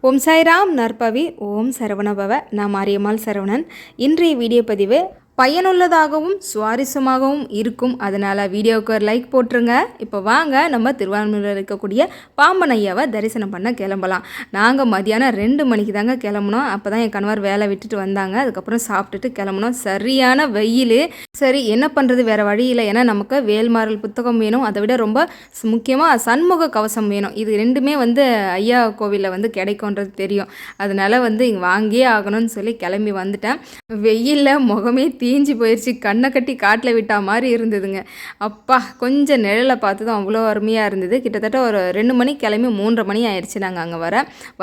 ஓம் சாய்ராம் நற்பவி. ஓம் சரவணபவ. நான் மாரியம்மாள் சரவணன். இன்றைய வீடியோ பதிவு பயனுள்ளதாகவும் சுவாரஸ்யமாகவும் இருக்கும். அதனால் வீடியோவுக்கு ஒரு லைக் போட்டுருங்க. இப்போ வாங்க நம்ம திருவாரூரில் இருக்கக்கூடிய பாம்பன் ஐயாவை தரிசனம் பண்ண கிளம்பலாம். நாங்கள் மதியானம் ரெண்டு மணிக்கு தாங்க கிளம்புனோம். அப்போ தான் என் கணவர் வேலை விட்டுட்டு வந்தாங்க. அதுக்கப்புறம் சாப்பிட்டுட்டு கிளம்புனோம். சரியான வெயில். சரி என்ன பண்ணுறது வேறு வழி இல்லை. ஏன்னா நமக்கு வேல்மாறல் புத்தகம் வேணும். அதை விட ரொம்ப முக்கியமாக சண்முக கவசம் வேணும். இது ரெண்டுமே வந்து ஐயா கோவிலில் வந்து கிடைக்கும்ன்றது தெரியும். அதனால் வந்து இங்கே வாங்கியே ஆகணும்னு சொல்லி கிளம்பி வந்துட்டேன். வெயிலில் முகமே தீ தீஞ்சு போயிடுச்சு கண்ணை கட்டி காட்டில் விட்டா மாதிரி இருந்ததுங்க. அப்பா கொஞ்சம் நிழலை பார்த்து தான் அவ்வளோ அருமையாக இருந்தது. கிட்டத்தட்ட ஒரு ரெண்டு மணி கிளம்பி மூன்றரை மணி ஆயிடுச்சு நாங்கள் அங்கே வர.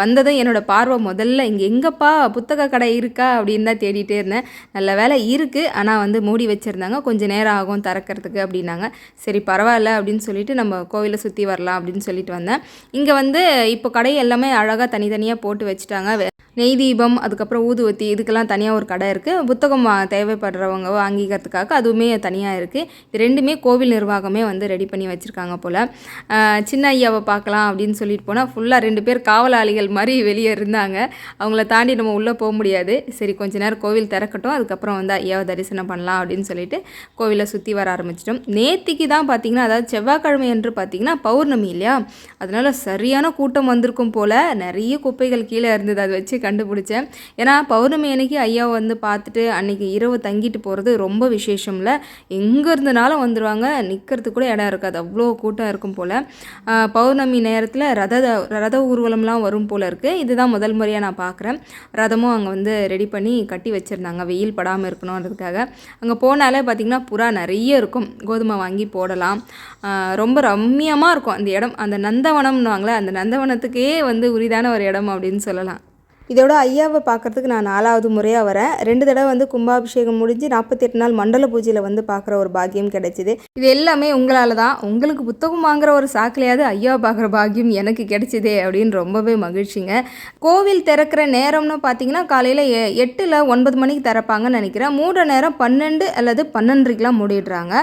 வந்ததும் என்னோடய பார்வை முதல்ல இங்கே எங்கப்பா புத்தக கடை இருக்கா? அப்படின்னு தான் தேடிட்டே இருந்தேன். நல்ல வேலை இருக்குது ஆனால் வந்து மூடி வச்சுருந்தாங்க. கொஞ்சம் நேரம் ஆகும் திறக்கிறதுக்கு அப்படின்னாங்க. சரி பரவாயில்ல அப்படின்னு சொல்லிட்டு நம்ம கோவிலை சுற்றி வரலாம் அப்படின்னு சொல்லிட்டு வந்தேன். இங்கே வந்து இப்போ கடை எல்லாமே அழகாக தனித்தனியாக போட்டு வச்சுட்டாங்க. நெய் தீபம் அதுக்கப்புறம் ஊதுவத்தி இதுக்கெல்லாம் தனியாக ஒரு கடை இருக்குது புத்தகம் தேவைப்படுறவங்க வாங்கிக்கிறதுக்காக அதுவுமே தனியாக இருக்குது இது ரெண்டுமே கோவில் நிர்வாகமே வந்து ரெடி பண்ணி வச்சுருக்காங்க போல். சின்ன ஐயாவை பார்க்கலாம் அப்படின்னு சொல்லிட்டு போனால் ஃபுல்லாக ரெண்டு பேர் காவலாளிகள் மாதிரி வெளியே இருந்தாங்க. அவங்கள தாண்டி நம்ம உள்ளே போக முடியாது. சரி கொஞ்ச நேரம் கோவில் திறக்கட்டும். அதுக்கப்புறம் வந்து ஐயாவை தரிசனம் பண்ணலாம் அப்படின்னு சொல்லிட்டு கோவிலை சுற்றி வர ஆரம்பிச்சிட்டோம். நேத்திக்கு தான் பார்த்தீங்கன்னா அதாவது செவ்வாய்க்கிழமை என்று பார்த்திங்கன்னா பௌர்ணமி இல்லையா? அதனால் சரியான கூட்டம் வந்திருக்கும் போல் நிறைய குப்பைகள் கீழே இருந்தது. அதை வச்சு கண்டுபிடிச்சேன். ஏன்னா பௌர்ணமி அன்னைக்கு ஐயாவை வந்து பார்த்துட்டு அன்னைக்கு இரவு தங்கிட்டு போகிறது ரொம்ப விசேஷம்ல. எங்கே இருந்தனாலும் வந்துடுவாங்க நிற்கிறதுக்கு கூட இடம் இருக்காது. அவ்வளோ கூட்டம் இருக்கும் போல். பௌர்ணமி நேரத்தில் ரத ரத ஊர்வலம்லாம் வரும் போல் இருக்குது இதுதான் முதல் முறையாக நான் பார்க்குறேன். ரதமும் அங்கே வந்து ரெடி பண்ணி கட்டி வச்சுருந்தாங்க. வெயில் படாமல் இருக்கணுன்றதுக்காக அங்கே போனாலே பார்த்திங்கன்னா புறா நிறைய இருக்கும். கோதுமை வாங்கி போடலாம். ரொம்ப ரம்மியமாக இருக்கும் அந்த இடம். அந்த நந்தவனம்னுவாங்களே அந்த நந்தவனத்துக்கே வந்து உரிதான ஒரு இடம் அப்படின்னு சொல்லலாம். இதோட ஐயாவை பார்க்கறதுக்கு நான் நாலாவது முறையாக வரேன். ரெண்டு தடவை வந்து கும்பாபிஷேகம் முடிஞ்சு நாற்பத்தெட்டு நாள் மண்டல பூஜையில் வந்து பார்க்குற ஒரு பாக்கியம் கிடைச்சிது. இது எல்லாமே உங்களால் தான். உங்களுக்கு புத்தகம் வாங்குற ஒரு சாக்கிலையாவது ஐயாவை பார்க்குற பாக்கியம் எனக்கு கிடைச்சிதே அப்படின்னு ரொம்பவே மகிழ்ச்சிங்க. கோவில் திறக்கிற நேரம்னு பார்த்தீங்கன்னா காலையில் எ எட்டில் ஒன்பது மணிக்கு திறப்பாங்கன்னு நினைக்கிறேன். மூட நேரம் பன்னெண்டு அல்லது பன்னெண்டரைக்கெலாம் மூடிடுறாங்க.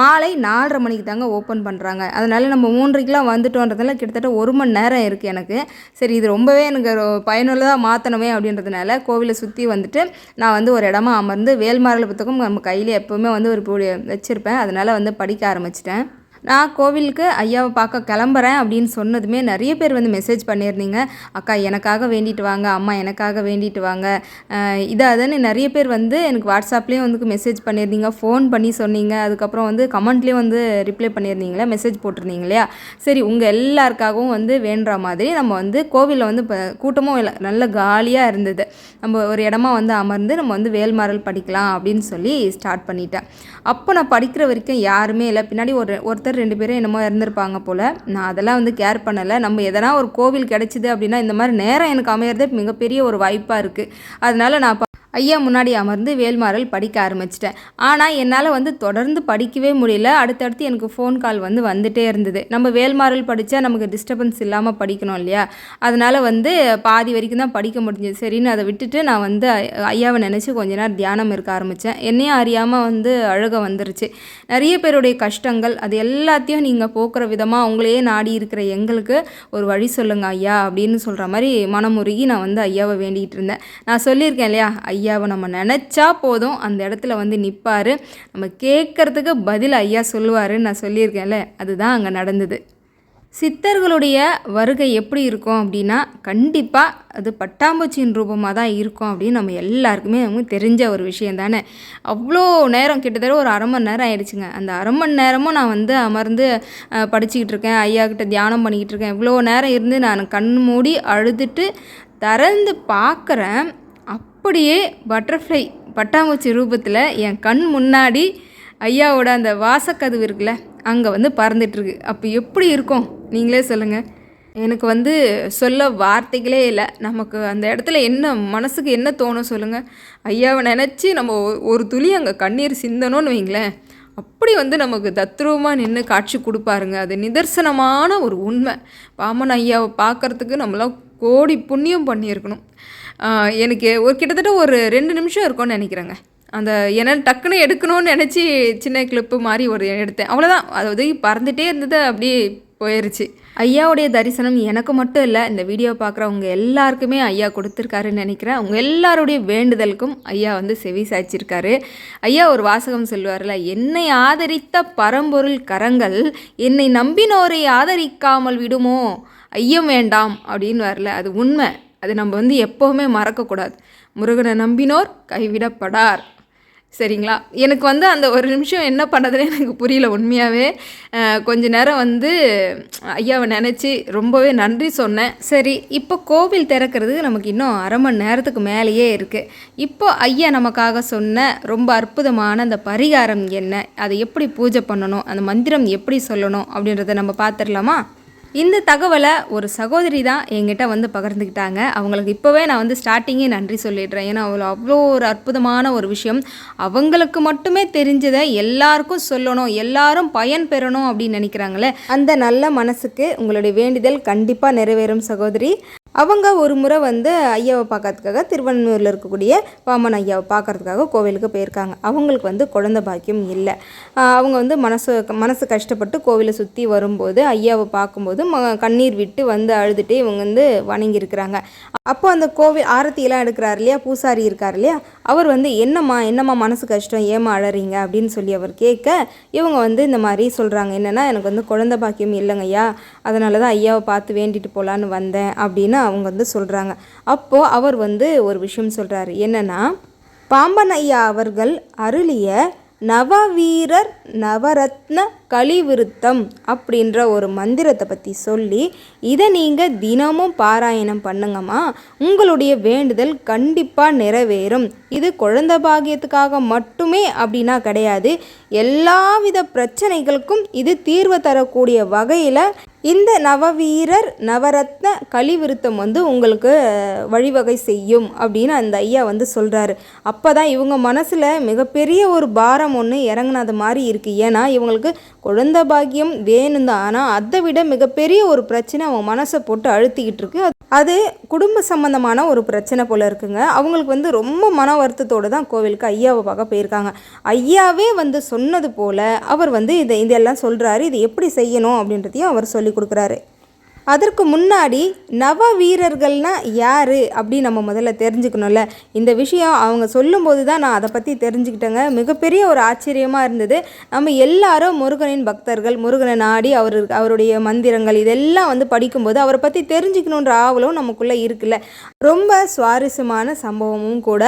மாலை நாலரை மணிக்கு தாங்க ஓப்பன் பண்ணுறாங்க அதனால் நம்ம மூன்றரைக்கெலாம் வந்துட்டோன்றதுல கிட்டத்தட்ட ஒரு மணி நேரம் இருக்குது எனக்கு. சரி இது ரொம்பவே எனக்கு பயனுள்ளதாக மாற்றணுமே அப்படின்றதுனால கோவிலை சுற்றி வந்துட்டு நான் வந்து ஒரு இடமா அமர்ந்து வேல்மாரல் புத்தகம் நம்ம கையில் எப்போவுமே வந்து ஒரு பூ வச்சுருப்பேன். அதனால் வந்து படிக்க ஆரம்பிச்சிட்டேன். நான் கோவிலுக்கு ஐயாவை பார்க்க கிளம்புறேன் அப்படின்னு சொன்னதுமே நிறைய பேர் வந்து மெசேஜ் பண்ணியிருந்தீங்க. அக்கா எனக்காக வேண்டிட்டு வாங்க அம்மா எனக்காக வேண்டிட்டு வாங்க. அஹ் அதுன்னு நிறைய பேர் வந்து எனக்கு வாட்ஸ்அப்லேயும் வந்து மெசேஜ் பண்ணியிருந்தீங்க ஃபோன் பண்ணி சொன்னீங்க. அதுக்கப்புறம் வந்து கமெண்ட்லேயும் வந்து ரிப்ளை பண்ணியிருந்தீங்களே மெசேஜ் போட்டிருந்தீங்க இல்லையா? சரி உங்கள் எல்லாருக்காகவும் வந்து வேண்டுற மாதிரி நம்ம வந்து கோவிலில் வந்து இப்போ கூட்டமும் இல்லை நல்ல காலியாக இருந்தது. நம்ம ஒரு இடமா வந்து அமர்ந்து நம்ம வந்து வேல்மாறல் படிக்கலாம் அப்படின்னு சொல்லி ஸ்டார்ட் பண்ணிட்டேன். அப்போ நான் படிக்கிற வரைக்கும் யாருமே இல்லை. பின்னாடி ஒரு ஒருத்தர் ரெண்டு பேரும் என்னமோ இருந்திருப்பாங்க போல். நான் அதெல்லாம் வந்து கேர் பண்ணலை. நம்ம எதனா ஒரு கோவில் கிடச்சிது அப்படின்னா இந்த மாதிரி நேரம் எனக்கு அமையிறது மிகப்பெரிய ஒரு வாய்ப்பாக இருக்குது அதனால நான் ஐயா முன்னாடி அமர்ந்து வேல்மாறல் படிக்க ஆரம்பிச்சிட்டேன். ஆனால் என்னால் வந்து தொடர்ந்து படிக்கவே முடியல. அடுத்தடுத்து எனக்கு ஃபோன் கால் வந்து வந்துட்டே இருந்தது. நம்ம வேல்மாறல் படித்தா நமக்கு டிஸ்டர்பன்ஸ் இல்லாமல் படிக்கணும் இல்லையா? அதனால் வந்து பாதி வரைக்கும் தான் படிக்க முடிஞ்சது. சரின்னு அதை விட்டுட்டு நான் வந்து ஐயாவை நினச்சி கொஞ்ச நேரம் தியானம் இருக்க ஆரம்பித்தேன் என்னையும் அறியாமல் வந்து அழுக வந்துருச்சு. நிறைய பேருடைய கஷ்டங்கள் அது எல்லாத்தையும் நீங்கள் போக்குற விதமாக அவங்களையே நாடி இருக்கிற எங்களுக்கு ஒரு வழி சொல்லுங்கள் ஐயா அப்படின்னு சொல்கிற மாதிரி மனமுருகி நான் வந்து ஐயாவை வேண்டிகிட்டு இருந்தேன். நான் சொல்லியிருக்கேன் இல்லையா? ஐயா ஐயாவை நம்ம நினச்சா போதும். அந்த இடத்துல வந்து நிற்பார் நம்ம கேட்குறதுக்கு பதில் ஐயா சொல்லுவாருன்னு நான் சொல்லியிருக்கேன்ல அதுதான் அங்கே நடந்தது. சித்தர்களுடைய வருகை எப்படி இருக்கும் அப்படின்னா கண்டிப்பாக அது பட்டாம்பூச்சியின் ரூபமாக தான் இருக்கும் அப்படின்னு நம்ம எல்லாருக்குமே நமக்கு தெரிஞ்ச ஒரு விஷயம் தானே. அவ்வளோ நேரம் கிட்டத்தட்ட ஒரு அரை மணி நேரம் ஆயிடுச்சுங்க. அந்த அரை மணி நேரமும் நான் வந்து அமர்ந்து படிச்சுக்கிட்டு இருக்கேன். ஐயா கிட்ட தியானம் பண்ணிக்கிட்டு இருக்கேன். இவ்வளோ நேரம் இருந்து நான் கண் மூடி அழுதுட்டு திறந்து பார்க்குறேன். அப்படியே பட்டர்ஃப்ளை பட்டாம்பூச்சி ரூபத்தில் என் கண் முன்னாடி ஐயாவோட அந்த வாசக்கதவு இருக்குல்ல அங்கே வந்து பறந்துட்டுருக்கு. அப்போ எப்படி இருக்கும்? நீங்களே சொல்லுங்கள் எனக்கு வந்து சொல்ல வார்த்தைகளே இல்லை. நமக்கு அந்த இடத்துல என்ன மனசுக்கு என்ன தோணும் சொல்லுங்கள் ஐயாவை நினச்சி நம்ம ஒ- ஒரு துளி அங்கே கண்ணீர் சிந்தணும்னு வைங்களேன். அப்படி வந்து நமக்கு தத்ரூபமாக நின்று காட்சி கொடுப்பாருங்க. அது நிதர்சனமான ஒரு உண்மை. பாமன் ஐயாவை பார்க்கறதுக்கு நம்மளாம் கோடி புண்ணியம் பண்ணியிருக்கணும். எனக்கு ஒரு கிட்டத்தட்ட ஒரு ரெண்டு நிமிஷம் இருக்கும்னு நினைக்கிறேங்க. அந்த ஏன்னா டக்குன்னு எடுக்கணும்னு நினச்சி சின்ன கிளிப்பு மாதிரி ஒரு எடுத்தேன். அவ்வளோதான் அதாவது பறந்துட்டே இருந்தது அப்படியே போயிருச்சு. ஐயாவுடைய தரிசனம் எனக்கு மட்டும் இல்லை இந்த வீடியோ பார்க்குறவங்க எல்லாருக்குமே ஐயா கொடுத்துருக்காருன்னு நினைக்கிறேன். அவங்க எல்லாருடைய வேண்டுதலுக்கும் ஐயா வந்து செவி சாய்ச்சிருக்காரு. ஐயா ஒரு வாசகம் சொல்லுவார்ல என்னை ஆதரித்த பரம்பொருள் கரங்கள் என்னை நம்பினோரை ஆதரிக்காமல் விடுமோ? ஐயம் வேண்டாம் அப்படின்னு வரல அது உண்மை. அது நம்ம வந்து எப்போவுமே மறக்கக்கூடாது. முருகனை நம்பினோர் கைவிடப்படார். சரிங்களா? எனக்கு வந்து அந்த ஒரு நிமிஷம் என்ன பண்ணதுன்னு எனக்கு புரியல உண்மையாகவே கொஞ்ச நேரம் வந்து ஐயாவை நினச்சி ரொம்பவே நன்றி சொன்னேன். சரி இப்போ கோவில் திறக்கிறது நமக்கு இன்னும் அரை மணி நேரத்துக்கு மேலேயே இருக்குது இப்போ ஐயா நமக்காக சொன்ன ரொம்ப அற்புதமான அந்த பரிகாரம் என்ன? அதை எப்படி பூஜை பண்ணணும்? அந்த மந்திரம் எப்படி சொல்லணும்? அப்படின்றத நம்ம பார்த்துடலாமா? இந்த தகவலை ஒரு சகோதரி தான் என்கிட்ட வந்து பகிர்ந்துக்கிட்டாங்க. அவங்களுக்கு இப்போவே நான் வந்து ஸ்டார்டிங்கே நன்றி சொல்லிடுறேன். ஏன்னா அவ்வளோ அவ்வளோ ஒரு அற்புதமான ஒரு விஷயம். அவங்களுக்கு மட்டுமே தெரிஞ்சதை எல்லாருக்கும் சொல்லணும். எல்லாரும் பயன் பெறணும் அப்படின்னு நினைக்கிறாங்களே. அந்த நல்ல மனசுக்கு உங்களுடைய வேண்டுதல் கண்டிப்பாக நிறைவேறும் சகோதரி. அவங்க ஒரு முறை வந்து ஐயாவை பார்க்கறதுக்காக திருவண்ணூரில் இருக்கக்கூடிய பாமன் ஐயாவை பார்க்கறதுக்காக கோவிலுக்கு போயிருக்காங்க. அவங்களுக்கு வந்து குழந்த பாக்கியம் இல்லை. அவங்க வந்து மனசு மனசு கஷ்டப்பட்டு கோவிலை சுற்றி வரும்போது ஐயாவை பார்க்கும்போது ம கண்ணீர் விட்டு வந்து அழுதுட்டு இவங்க வந்து வணங்கியிருக்கிறாங்க அப்போ அந்த கோவில் ஆரத்தியெல்லாம் எடுக்கிறார் இல்லையா? பூசாரி இருக்கார் இல்லையா? அவர் வந்து என்னம்மா என்னம்மா மனசு கஷ்டம்? ஏமா அழறீங்க? அப்படின்னு சொல்லி அவர் கேட்க இவங்க வந்து இந்த மாதிரி சொல்கிறாங்க என்னென்னா எனக்கு வந்து குழந்த பாக்கியம் இல்லைங்கய்யா. அதனால தான் ஐயாவை பார்த்து வேண்டிட்டு போகலான்னு வந்தேன். அப்படின்னு அவங்க வந்து சொல்கிறாங்க அப்போது அவர் வந்து ஒரு விஷயம் சொல்கிறாரு என்னென்னா பாம்பன் ஐயா அவர்கள் அருளிய நவவீரர் நவரத்ன கலிவிருத்தம் அப்படின்ற ஒரு மந்திரத்தை பற்றி சொல்லி இதை நீங்கள் தினமும் பாராயணம் பண்ணுங்கம்மா. உங்களுடைய வேண்டுதல் கண்டிப்பாக நிறைவேறும். இது குழந்த பாகியத்துக்காக மட்டுமே அப்படின்னா கிடையாது. எல்லாவித பிரச்சனைகளுக்கும் இது தீர்வு தரக்கூடிய வகையில் இந்த நவவீரர் நவரத்ன கலிவிருத்தம் வந்து உங்களுக்கு வழிவகை செய்யும் அப்படின்னு அந்த ஐயா வந்து சொல்கிறாரு அப்போ தான் இவங்க மனசில் மிகப்பெரிய ஒரு பாரம் ஒன்று இறங்கினது மாதிரி இருக்குது ஏன்னா இவங்களுக்கு குழந்த பாக்கியம் வேணும் தான் ஆனால் அதை விட மிகப்பெரிய ஒரு பிரச்சனை அவங்க மனசை போட்டு அழுத்திக்கிட்டு இருக்கு. அது குடும்ப சம்பந்தமான ஒரு பிரச்சனை போல் இருக்குங்க. அவங்களுக்கு வந்து ரொம்ப மன வருத்தத்தோடு தான் கோவிலுக்கு ஐயாவை பார்க்க போயிருக்காங்க. ஐயாவே வந்து சொன்னது போல் அவர் வந்து இதை இதெல்லாம் சொல்கிறாரு இது எப்படி செய்யணும் அப்படின்றதையும் அவர் சொல்லி கொடுக்குறாரு. அதற்கு முன்னாடி நவ வீரர்கள்னால் யார் அப்படின்னு நம்ம முதல்ல தெரிஞ்சுக்கணும்ல. இந்த விஷயம் அவங்க சொல்லும்போது தான் நான் அதை பற்றி தெரிஞ்சுக்கிட்டேங்க. மிகப்பெரிய ஒரு ஆச்சரியமாக இருந்தது. நம்ம எல்லாரும் முருகனின் பக்தர்கள் முருகனை நாடி அவர் அவருடைய மந்திரங்கள் இதெல்லாம் வந்து படிக்கும்போது அவரை பற்றி தெரிஞ்சுக்கணுன்ற ஆவலும் நமக்குள்ளே இருக்குல்ல. ரொம்ப சுவாரஸ்யமான சம்பவமும் கூட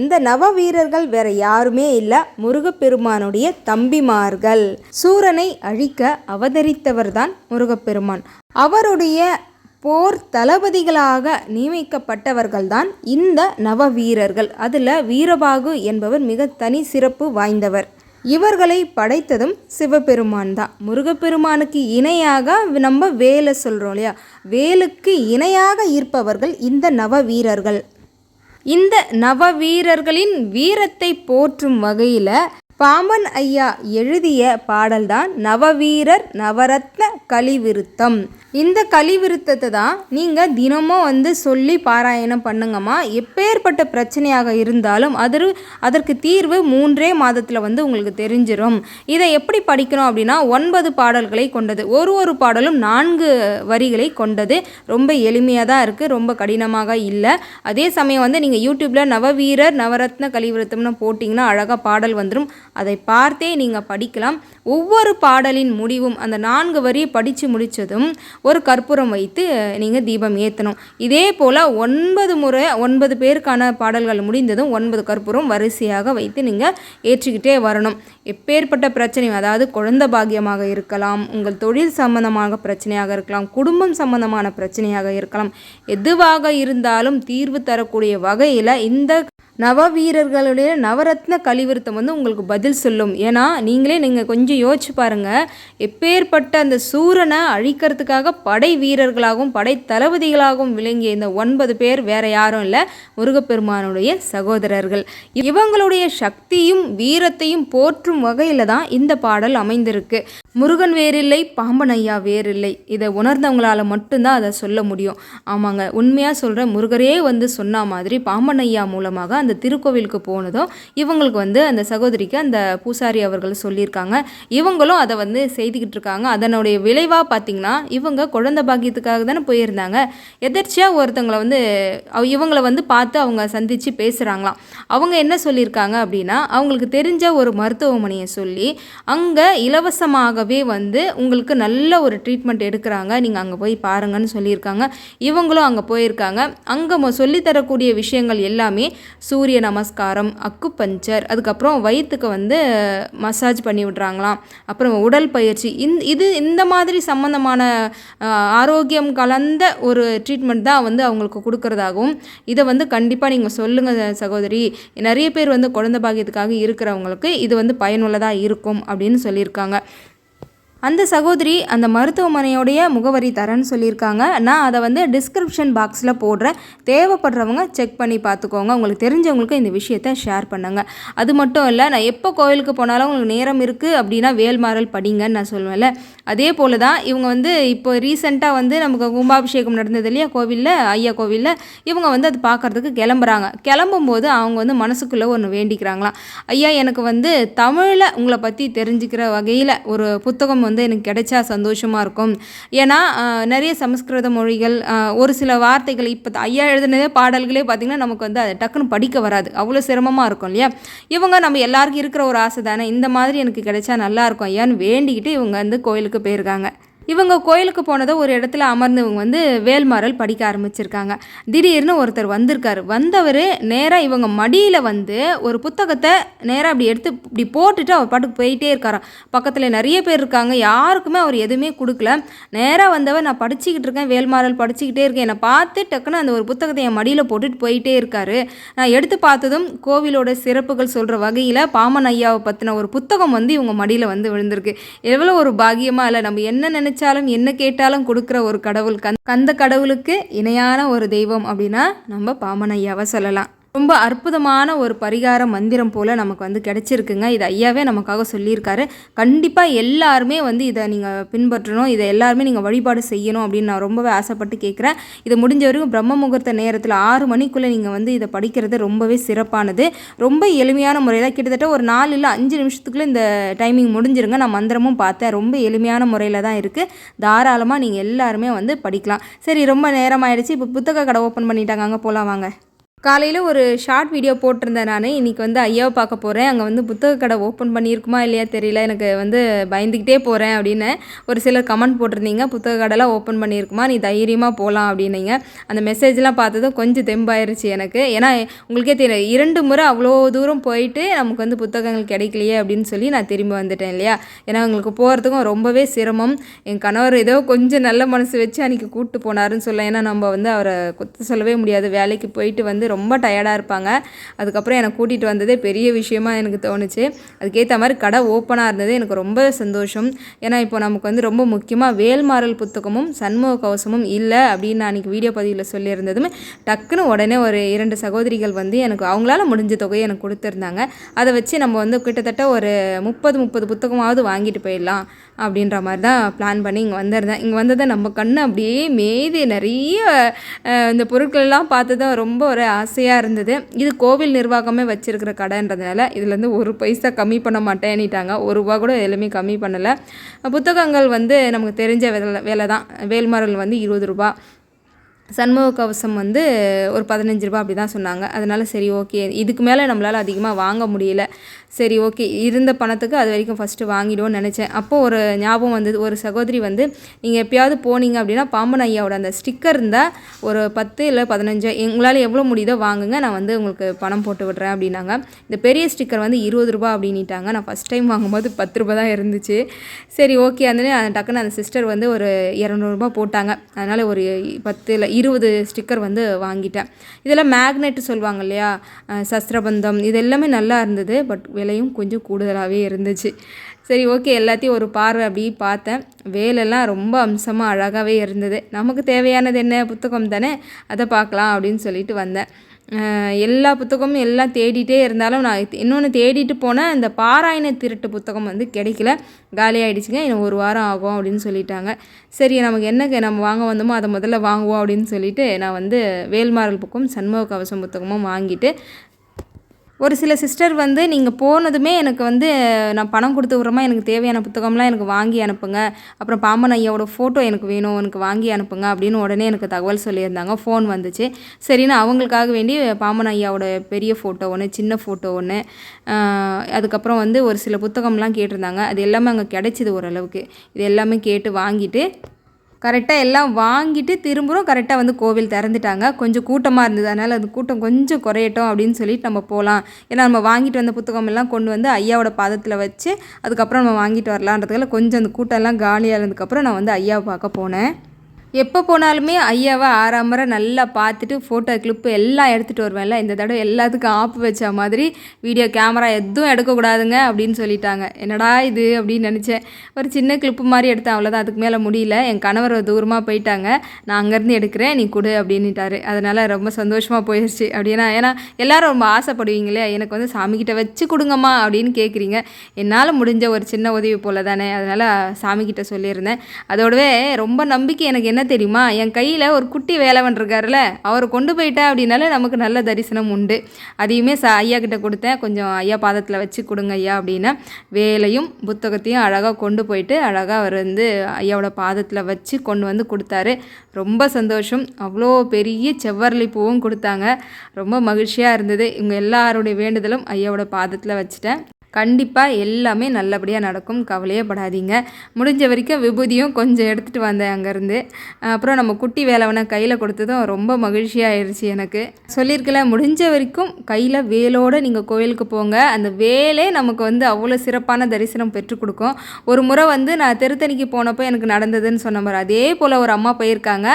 இந்த நவ வீரர்கள் வேற யாருமே இல்லை. முருகப்பெருமானுடைய தம்பிமார்கள். சூரனை அழிக்க அவதரித்தவர்தான் முருகப்பெருமான். அவருடைய போர் தளபதிகளாக நியமிக்கப்பட்டவர்கள்தான் இந்த நவ வீரர்கள் அதில் வீரபாகு என்பவர் மிக தனி சிறப்பு வாய்ந்தவர். இவர்களை படைத்ததும் சிவபெருமான் தான் முருகப்பெருமானுக்கு இணையாக நம்ம வேலை சொல்கிறோம் இல்லையா? வேலுக்கு இணையாக இருப்பவர்கள் இந்த நவ வீரர்கள் இந்த நவ வீரர்களின் வீரத்தை போற்றும் வகையில் பாம்பன் ஐயா எழுதிய பாடல்தான் நவவீரர் நவரத்ன கலிவிருத்தம். இந்த கலிவிருத்தத்தை தான் நீங்கள் தினமும் வந்து சொல்லி பாராயணம் பண்ணுங்கம்மா. எப்பேற்பட்ட பிரச்சனையாக இருந்தாலும் அது அதற்கு தீர்வு மூன்றே மாதத்தில் வந்து உங்களுக்கு தெரிஞ்சிடும் இதை எப்படி படிக்கணும் அப்படின்னா ஒன்பது பாடல்களை கொண்டது. ஒரு ஒரு பாடலும் நான்கு வரிகளை கொண்டது. ரொம்ப எளிமையாக தான் இருக்குது ரொம்ப கடினமாக இல்லை. அதே சமயம் வந்து நீங்கள் யூடியூப்பில் நவவீரர் நவரத்ன கலிவிருத்தம்னு போட்டிங்கன்னா அழகாக பாடல் வந்துடும் அதை பார்த்தே நீங்கள் படிக்கலாம். ஒவ்வொரு பாடலின் முடிவும் அந்த நான்கு வரியை படித்து முடித்ததும் ஒரு கற்பூரம் வைத்து நீங்கள் தீபம் ஏற்றணும் இதே போல் ஒன்பது முறை ஒன்பது பேருக்கான பாடல்கள் முடிந்ததும் ஒன்பது கற்பூரம் வரிசையாக வைத்து நீங்கள் ஏற்றிக்கிட்டே வரணும். எப்பேற்பட்ட பிரச்சனையும் அதாவது குழந்த பாகியமாக இருக்கலாம் உங்கள் தொழில் சம்பந்தமாக பிரச்சனையாக இருக்கலாம் குடும்பம் சம்பந்தமான பிரச்சனையாக இருக்கலாம் எதுவாக இருந்தாலும் தீர்வு தரக்கூடிய வகையில் இந்த நவ வீரர்களுடைய நவரத்ன கலிவிருத்தம் வந்து உங்களுக்கு பதில் சொல்லும். ஏன்னா நீங்களே நீங்கள் கொஞ்சம் யோசிச்சு பாருங்கள் எப்பேற்பட்ட அந்த சூரனை அழிக்கிறதுக்காக படை வீரர்களாகவும் படை தளபதிகளாகவும் விளங்கிய இந்த ஒன்பது பேர் வேற யாரும் இல்லை முருகப்பெருமானுடைய சகோதரர்கள். இவங்களுடைய சக்தியும் வீரத்தையும் போற்றும் வகையில் தான் இந்த பாடல் அமைந்திருக்கு. முருகன் வேறில்லை பாம்பன் ஐயா வேறில்லை. இதை உணர்ந்தவங்களால் மட்டும்தான் அதை சொல்ல முடியும். ஆமாங்க உண்மையாக சொல்கிற முருகரே வந்து சொன்ன மாதிரி பாம்பன் ஐயா மூலமாக அந்த திருக்கோவிலுக்கு போனதும் இவங்களுக்கு வந்து அந்த சகோதரிக்கு அந்த பூசாரி அவர்கள் சொல்லியிருக்காங்க. இவங்களும் அதை வந்து செய்துக்கிட்டு இருக்காங்க. அதனுடைய விளைவாக பார்த்திங்கன்னா இவங்க குழந்தை பாக்கியத்துக்காக தானே போயிருந்தாங்க. எதர்ச்சியாக ஒருத்தவங்களை வந்து இவங்களை வந்து பார்த்து அவங்க சந்தித்து பேசுகிறாங்களாம் அவங்க என்ன சொல்லியிருக்காங்க அப்படின்னா அவங்களுக்கு தெரிஞ்ச ஒரு மருத்துவமனையை சொல்லி அங்கே இலவசமாகவே வந்து உங்களுக்கு நல்ல ஒரு ட்ரீட்மெண்ட் எடுக்கிறாங்க. நீங்கள் அங்கே போய் பாருங்கன்னு சொல்லியிருக்காங்க. இவங்களும் அங்கே போயிருக்காங்க. அங்கே சொல்லித்தரக்கூடிய விஷயங்கள் எல்லாமே சூரிய நமஸ்காரம் அக்கு பஞ்சர் அதுக்கப்புறம் வயிற்றுக்கு வந்து மசாஜ் பண்ணி விட்றாங்களாம். அப்புறம் உடல் பயிற்சி. இந் இது இந்த மாதிரி சம்மந்தமான ஆரோக்கியம் கலந்த ஒரு ட்ரீட்மெண்ட் தான் வந்து அவங்களுக்கு கொடுக்குறதாகவும் இதை வந்து கண்டிப்பாக நீங்கள் சொல்லுங்கள் சகோதரி. நிறைய பேர் வந்து குழந்த பாக்கியத்துக்காக இருக்கிறவங்களுக்கு இது வந்து பயனுள்ளதாக இருக்கும் அப்படின்னு சொல்லியிருக்காங்க. அந்த சகோதரி அந்த மருத்துவமனையோடைய முகவரி தரேன்னு சொல்லியிருக்காங்க. நான் அதை வந்து டிஸ்கிரிப்ஷன் பாக்ஸில் போடுறேன். தேவைப்படுறவங்க செக் பண்ணி பார்த்துக்கோங்க. உங்களுக்கு தெரிஞ்சவங்களுக்கு இந்த விஷயத்த ஷேர் பண்ணுங்கள் அது மட்டும் இல்லை நான் எப்போ கோவிலுக்கு போனாலும் உங்களுக்கு நேரம் இருக்குது அப்படின்னா வேல்மாறல் படிங்கன்னு நான் சொல்லுவேன்ல. அதே போல் தான் இவங்க வந்து இப்போ ரீசெண்டாக வந்து நமக்கு கும்பாபிஷேகம் நடந்தது இல்லையா கோவிலில் ஐயா கோவிலில் இவங்க வந்து அது பார்க்குறதுக்கு கிளம்புறாங்க. கிளம்பும்போது அவங்க வந்து மனசுக்குள்ளே ஒன்று வேண்டிக்கிறாங்களாம். ஐயா எனக்கு வந்து தமிழில் உங்களை பற்றி தெரிஞ்சுக்கிற வகையில் ஒரு புத்தகம் வந்து வந்து எனக்கு கிடைச்சா சந்தோஷமாக இருக்கும். ஏன்னா நிறைய சமஸ்கிருத மொழிகள் ஒரு சில வார்த்தைகள் இப்போ ஐயா எழுதினதே பாடல்களே பார்த்திங்கன்னா நமக்கு வந்து அதை டக்குன்னு படிக்க வராது. அவ்வளோ சிரமமாக இருக்கும் இல்லையா? இவங்க நம்ம எல்லாருக்கும் இருக்கிற ஒரு ஆசை தானே? இந்த மாதிரி எனக்கு கிடைச்சா நல்லாயிருக்கும் ஐயான்னு வேண்டிக்கிட்டு இவங்க வந்து கோயிலுக்கு போயிருக்காங்க. இவங்க கோயிலுக்கு போனதை ஒரு இடத்துல அமர்ந்து இவங்க வந்து வேல்மாறல் படிக்க ஆரம்பிச்சிருக்காங்க. திடீர்னு ஒருத்தர் வந்திருக்கார். வந்தவர் நேராக இவங்க மடியில் வந்து ஒரு புத்தகத்தை நேராக அப்படி எடுத்து இப்படி போட்டுட்டு அவர் பாட்டுக்கு போயிட்டே இருக்காராம். பக்கத்தில் நிறைய பேர் இருக்காங்க. யாருக்குமே அவர் எதுவுமே கொடுக்கல. நேராக வந்தவர் நான் படிச்சுக்கிட்டு இருக்கேன் வேல்மாறல் படிச்சுக்கிட்டே இருக்கேன். என்னை பார்த்து டக்குன்னு அந்த ஒரு புத்தகத்தை என் மடியில் போட்டுட்டு போயிட்டே இருக்காரு. நான் எடுத்து பார்த்ததும் கோவிலோட சிறப்புகள் சொல்கிற வகையில் பாமன் ஐயாவை பற்றின ஒரு புத்தகம் வந்து இவங்க மடியில் வந்து விழுந்திருக்கு. எவ்வளோ ஒரு பாகியமாக இல்லை. நம்ம என்ன நினைச்சாலும் என்ன கேட்டாலும் கொடுக்குற ஒரு கடவுள். கந் கந்த கடவுளுக்கு இணையான ஒரு தெய்வம் அப்படின்னா நம்ம பாமனையாவை சொல்லலாம். ரொம்ப அற்புதமான ஒரு பரிகார மந்திரம் போல் நமக்கு வந்து கிடச்சிருக்குங்க. இது ஐயாவே நமக்காக சொல்லியிருக்காரு. கண்டிப்பாக எல்லாருமே வந்து இதை நீங்கள் பின்பற்றணும். இதை எல்லாருமே நீங்கள் வழிபாடு செய்யணும் அப்படின்னு நான் ரொம்பவே ஆசைப்பட்டு கேட்குறேன். இது முடிஞ்ச வரைக்கும் பிரம்ம முகூர்த்த நேரத்தில் ஆறு மணிக்குள்ளே நீங்கள் வந்து இதை படிக்கிறது ரொம்பவே சிறப்பானது. ரொம்ப எளிமையான முறையில் கிட்டத்தட்ட ஒரு நாலு இல்லை அஞ்சு நிமிஷத்துக்குள்ளே இந்த டைமிங் முடிஞ்சிருங்க. நான் மந்திரமும் பார்த்தேன். ரொம்ப எளிமையான முறையில் தான் இருக்குது தாராளமாக நீங்கள் எல்லாருமே வந்து படிக்கலாம். சரி ரொம்ப நேரம் ஆயிடுச்சு. இப்போ புத்தக கடை ஓப்பன் பண்ணிட்டாங்க. அங்கே போகலாம் வாங்க. காலையில் ஒரு ஷார்ட் வீடியோ போட்டிருந்தேன் நான். இன்றைக்கி வந்து ஐயாவை பார்க்க போகிறேன் அங்கே வந்து புத்தக கடை ஓப்பன் பண்ணியிருக்குமா இல்லையா தெரியல. எனக்கு வந்து பயந்துக்கிட்டே போகிறேன் அப்படின்னு ஒரு சிலர் கமெண்ட் போட்டிருந்தீங்க. புத்தக கடைலாம் ஓப்பன் பண்ணியிருக்குமா? நீ தைரியமாக போகலாம் அப்படின்னீங்க. அந்த மெசேஜ்லாம் பார்த்ததும் கொஞ்சம் தெம்பாயிருச்சு எனக்கு. ஏன்னா உங்களுக்கே தெரியும் இரண்டு முறை அவ்வளோ தூரம் போயிட்டு நமக்கு வந்து புத்தகங்கள் கிடைக்கலையே அப்படின்னு சொல்லி நான் திரும்பி வந்துட்டேன் இல்லையா? ஏன்னா உங்களுக்கு போகிறதுக்கும் ரொம்பவே சிரமம். என் கணவர் ஏதோ கொஞ்சம் நல்ல மனசு வச்சு அன்றைக்கி கூப்பிட்டு போனாருன்னு சொல்ல. ஏன்னா நம்ம வந்து அவரை குத்த சொல்லவே முடியாது. வேலைக்கு போயிட்டு வந்து ரொம்ப டயர்டாக இருப்பாங்க. அதுக்கப்புறம் என்னை கூட்டிகிட்டு வந்ததே பெரிய விஷயமா எனக்கு தோணுச்சு. அதுக்கேற்ற மாதிரி கடை ஓப்பனாக இருந்தது எனக்கு ரொம்ப சந்தோஷம். ஏன்னா இப்போ நமக்கு வந்து ரொம்ப முக்கியமாக வேல்மாறல் புத்தகமும் சண்முக கவசமும் இல்லை அப்படின்னு நான் அன்றைக்கி வீடியோ பதிவில் சொல்லியிருந்ததுமே டக்குன்னு உடனே ஒரு இரண்டு சகோதரிகள் வந்து எனக்கு அவங்களால முடிஞ்ச தொகையை எனக்கு கொடுத்துருந்தாங்க. அதை வச்சு நம்ம வந்து கிட்டத்தட்ட ஒரு முப்பது முப்பது புத்தகமாவது வாங்கிட்டு போயிடலாம் அப்படின்ற மாதிரி தான் பிளான் பண்ணி இங்கே வந்திருந்தேன். இங்கே வந்ததை நம்ம கண்ணு அப்படியே மேதி நிறைய இந்த பொருட்கள்லாம் பார்த்து தான் ரொம்ப ஒரு ஆசையாக இருந்தது. இது கோவில் நிர்வாகமே வச்சுருக்கிற கடைன்றதுனால இதுலேருந்து ஒரு பைசா கம்மி பண்ண மாட்டேன்னிட்டாங்க. ஒரு ரூபா கூட எதுலையுமே கம்மி பண்ணலை. புத்தகங்கள் வந்து நமக்கு தெரிஞ்ச வேலை வேலை தான் வேல்மாரல் வந்து இருபது ரூபா. சண்முக கவசம் வந்து ஒரு பதினஞ்சு ரூபா அப்படி தான் சொன்னாங்க. அதனால் சரி ஓகே. இதுக்கு மேலே நம்மளால் அதிகமாக வாங்க முடியல. சரி ஓகே. இருந்த பணத்துக்கு அது வரைக்கும் ஃபஸ்ட்டு வாங்கிடுவோம்னு நினச்சேன். அப்போது ஒரு ஞாபகம் வந்தது ஒரு சகோதரி வந்து நீங்கள் எப்பயாவது போனீங்க அப்படின்னா பாம்பன் ஐயாவோட அந்த ஸ்டிக்கர் இருந்தால் ஒரு பத்து இல்லை பதினஞ்சு எங்களால் எவ்வளோ முடியுதோ வாங்குங்க நான் வந்து உங்களுக்கு பணம் போட்டு விடுறேன் அப்படின்னாங்க. இந்த பெரிய ஸ்டிக்கர் வந்து இருபது ரூபா அப்படின்ட்டாங்க நான் ஃபஸ்ட் டைம் வாங்கும்போது பத்து ரூபா தான் இருந்துச்சு. சரி ஓகே. அந்த டக்குன்னு அந்த சிஸ்டர் வந்து ஒரு இரநூறுபா போட்டாங்க. அதனால் ஒரு பத்து இல்லை இருபது ஸ்டிக்கர் வந்து வாங்கிட்டேன். இதெல்லாம் மேக்னெட் சொல்லுவாங்க இல்லையா? சஸ்திரபந்தம் இது எல்லாமே நல்லா இருந்தது. பட் விலையும் கொஞ்சம் கூடுதலாகவே இருந்துச்சு. சரி ஓகே எல்லாத்தையும் ஒரு பார்வை அப்படி பார்த்தேன். வேலெல்லாம் ரொம்ப அம்சமாக அழகாகவே இருந்தது. நமக்கு தேவையானது என்ன? புத்தகம் தானே? அதை பார்க்கலாம் அப்படின்னு சொல்லிட்டு வந்தேன். எல்லா புத்தகமும் எல்லாம் தேடிட்டே இருந்தாலும் நான் இன்னொன்று தேடிட்டு போனேன். இந்த பாராயண திருட்டு புத்தகம் வந்து கிடைக்கல. காலியாகிடுச்சுங்க இன்னும் ஒரு வாரம் ஆகும் அப்படின்னு சொல்லிட்டாங்க. சரி நமக்கு என்ன நம்ம வாங்க வந்தோமோ அதை முதல்ல வாங்குவோம் அப்படின்னு சொல்லிட்டு நான் வந்து வேல்மாரல் புக்கும் சண்முக கவசம் புத்தகமும் வாங்கிட்டு ஒரு சில சிஸ்டர் வந்து நீங்கள் போனதுமே எனக்கு வந்து நான் பணம் கொடுத்து விட்றமா எனக்கு தேவையான புத்தகம்லாம் எனக்கு வாங்கி அனுப்புங்க. அப்புறம் பாம்பன் ஐயாவோட ஃபோட்டோ எனக்கு வேணும் எனக்கு வாங்கி அனுப்புங்க அப்படின்னு உடனே எனக்கு தகவல் சொல்லியிருந்தாங்க. ஃபோன் வந்துச்சு. சரின்னு அவங்களுக்காக வேண்டி பாம்பன் ஐயாவோட பெரிய ஃபோட்டோ ஒன்று சின்ன ஃபோட்டோ ஒன்று அதுக்கப்புறம் வந்து ஒரு சில புத்தகம்லாம் கேட்டிருந்தாங்க. அது எல்லாமே அங்கே கிடைச்சிது ஓரளவுக்கு. இது எல்லாமே கேட்டு வாங்கிட்டு கரெக்டாக எல்லாம் வாங்கிட்டு திரும்பவும் கரெக்டாக வந்து கோவில் திறந்துட்டாங்க. கொஞ்சம் கூட்டமாக இருந்தது. அதனால் அந்த கூட்டம் கொஞ்சம் குறையட்டும் அப்படின்னு சொல்லிட்டு நம்ம போகலாம் ஏன்னா நம்ம வாங்கிட்டு வந்த புத்தகம் எல்லாம் கொண்டு வந்து ஐயாவோட பாதத்தில் வச்சு அதுக்கப்புறம் நம்ம வாங்கிட்டு வரலான்றதுக்காக கொஞ்சம் அந்த கூட்டம்லாம் காலியாக இருந்ததுக்கப்புறம் நான் வந்து ஐயாவை பார்க்க போனேன். எப்போ போனாலுமே ஐயாவை ஆறாம் முறை நல்லா பார்த்துட்டு ஃபோட்டோ கிளிப்பு எல்லாம் எடுத்துகிட்டு வருவேன்ல. இந்த தடவை எல்லாத்துக்கும் ஆப்பு வச்ச மாதிரி வீடியோ கேமரா எதுவும் எடுக்கக்கூடாதுங்க அப்படின்னு சொல்லிட்டாங்க. என்னடா இது அப்படின்னு நினச்சேன். ஒரு சின்ன கிளிப்பு மாதிரி எடுத்தேன் அவ்வளோதான் அதுக்கு மேலே முடியல. என் கணவர் தூரமாக போயிட்டாங்க. நான் அங்கேருந்து எடுக்கிறேன் நீ கொடு அப்படின்ட்டாரு அதனால் ரொம்ப சந்தோஷமாக போயிடுச்சு அப்படின்னா ஏன்னா எல்லோரும் ரொம்ப ஆசைப்படுவீங்களே எனக்கு வந்து சாமிக்கிட்ட வச்சு கொடுங்கம்மா அப்படின்னு கேட்குறீங்க என்னால் முடிஞ்ச ஒரு சின்ன உதவி போல் தானே அதனால் சாமிக்கிட்ட சொல்லியிருந்தேன். அதோடவே ரொம்ப நம்பிக்கை எனக்கு என்ன தெரியுமா? என் கையில் ஒரு குட்டி வேலைவன் இருக்காருல்ல அவரை கொண்டு போயிட்டேன் அப்படின்னாலே நமக்கு நல்ல தரிசனம் உண்டு. அதையுமே ச ஐயா கிட்ட கொடுத்தேன். கொஞ்சம் ஐயா பாதத்தில் வச்சு கொடுங்க ஐயா அப்படின்னா வேலையும் புத்தகத்தையும் அழகாக கொண்டு போயிட்டு அழகாக அவர் வந்து ஐயாவோட பாதத்தில் வச்சு கொண்டு வந்து கொடுத்தாரு. ரொம்ப சந்தோஷம். அவ்வளோ பெரிய செவ்வரளி பூவும் கொடுத்தாங்க. ரொம்ப மகிழ்ச்சியாக இருந்தது. இவங்க எல்லாருடைய வேண்டுதலும் ஐயாவோட பாதத்தில் வச்சுட்டேன். கண்டிப்பாக எல்லாமே நல்லபடியாக நடக்கும். கவலையே படாதீங்க. முடிஞ்ச வரைக்கும் விபூதியும் கொஞ்சம் எடுத்துகிட்டு வந்தேன் அங்கேருந்து. அப்புறம் நம்ம குட்டி வேலவனை கையில் கொடுத்ததும் ரொம்ப மகிழ்ச்சியாயிருச்சு எனக்கு. சொல்லியிருக்கல முடிஞ்ச வரைக்கும் கையில் வேலோடு நீங்கள் கோயிலுக்கு போங்க. அந்த வேலே நமக்கு வந்து அவ்வளோ சிறப்பான தரிசனம் பெற்றுக் கொடுக்கும். ஒரு முறை வந்து நான் திருத்தணிக்கு போனப்போ எனக்கு நடந்ததுன்னு சொன்ன மாதிரி அதே போல் ஒரு அம்மா போயிருக்காங்க.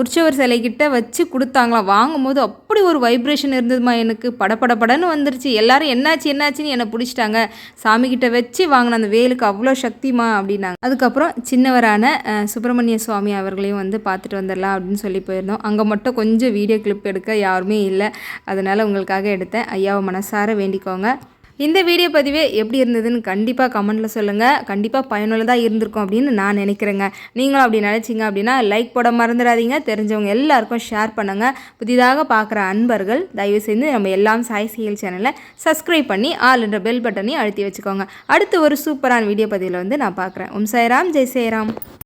உற்சவர் சிலைக்கிட்ட வச்சு கொடுத்தாங்களாம். வாங்கும்போது அப்படி ஒரு வைப்ரேஷன் இருந்ததுமா எனக்கு. படபடபடன்னு வந்துருச்சு. எல்லாரும் என்னாச்சு என்னாச்சுன்னு என்னை பிடிச்சிட்டாங்க. சாமிக்கிட்ட வச்சு வாங்கின அந்த வேலுக்கு அவ்வளோ சக்திமா அப்படின்னாங்க. அதுக்கப்புறம் சின்னவரான சுப்பிரமணிய சுவாமி அவர்களையும் வந்து பார்த்துட்டு வந்துடலாம் அப்படின்னு சொல்லி போயிருந்தோம். அங்கே மட்டும் கொஞ்சம் வீடியோ கிளிப் எடுக்க யாருமே இல்லை. அதனால் உங்களுக்காக எடுத்தேன். ஐயாவை மனசார வேண்டிக்கோங்க. இந்த வீடியோ பதிவே எப்படி இருந்ததுன்னு கண்டிப்பாக கமெண்ட்டில் சொல்லுங்கள் கண்டிப்பாக பயனுள்ளதாக இருந்திருக்கும் அப்படின்னு நான் நினைக்கிறேங்க. நீங்களும் அப்படி நினச்சிங்க அப்படின்னா லைக் போட மறந்துடாதீங்க. தெரிஞ்சவங்க எல்லாருக்கும் ஷேர் பண்ணுங்கள் புதிதாக பார்க்குற அன்பர்கள் தயவு செய்து நம்ம எல்லாம் சாய் செயல் சேனலை சப்ஸ்கிரைப் பண்ணி ஆல் என்ற பெல் பட்டனையும் அழுத்தி வச்சுக்கோங்க. அடுத்து ஒரு சூப்பரான வீடியோ பதிவில் வந்து நான் பார்க்குறேன். ஓம் சாய்ராம் ஜெய் சேராம்